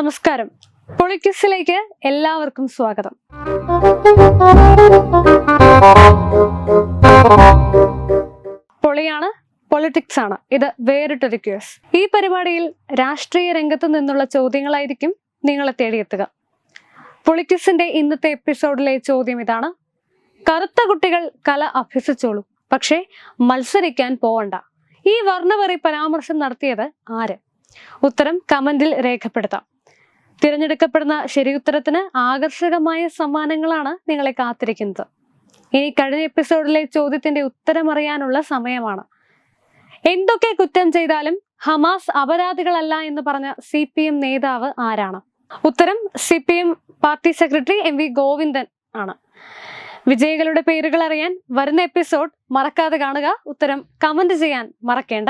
നമസ്കാരം. പൊളിക്യൂസിലേക്ക് എല്ലാവർക്കും സ്വാഗതം. പൊളിയാണ് പൊളിറ്റിക്സ് ആണ്. ഇത് വേറിട്ടൊരു ക്യൂസ് ഈ പരിപാടിയിൽ രാഷ്ട്രീയ രംഗത്ത് നിന്നുള്ള ചോദ്യങ്ങളായിരിക്കും നിങ്ങളെ തേടിയെത്തുക. പൊളിറ്റിക്സിന്റെ ഇന്നത്തെ എപ്പിസോഡിലെ ചോദ്യം ഇതാണ്. കറുത്ത കുട്ടികൾ കല അഭ്യസിച്ചോളൂ പക്ഷേ മത്സരിക്കാൻ പോവണ്ട. ഈ വർണവെറി പരാമർശം നടത്തിയത് ആര്? ഉത്തരം കമന്റിൽ രേഖപ്പെടുത്താം. തിരഞ്ഞെടുക്കപ്പെടുന്ന ശരിയുത്തരത്തിന് ആകർഷകമായ സമ്മാനങ്ങളാണ് നിങ്ങളെ കാത്തിരിക്കുന്നത്. ഇനി കഴിഞ്ഞ എപ്പിസോഡിലെ ചോദ്യത്തിന്റെ ഉത്തരം അറിയാനുള്ള സമയമാണ്. എന്തൊക്കെ കുറ്റം ചെയ്താലും ഹമാസ് അപരാധികളല്ല എന്ന് പറഞ്ഞ സി പി എം നേതാവ് ആരാണ്? ഉത്തരം C P M party secretary M V Govindan ആണ്. വിജയികളുടെ പേരുകൾ അറിയാൻ വരുന്ന എപ്പിസോഡ് മറക്കാതെ കാണുക. ഉത്തരം കമന്റ് ചെയ്യാൻ മറക്കേണ്ട.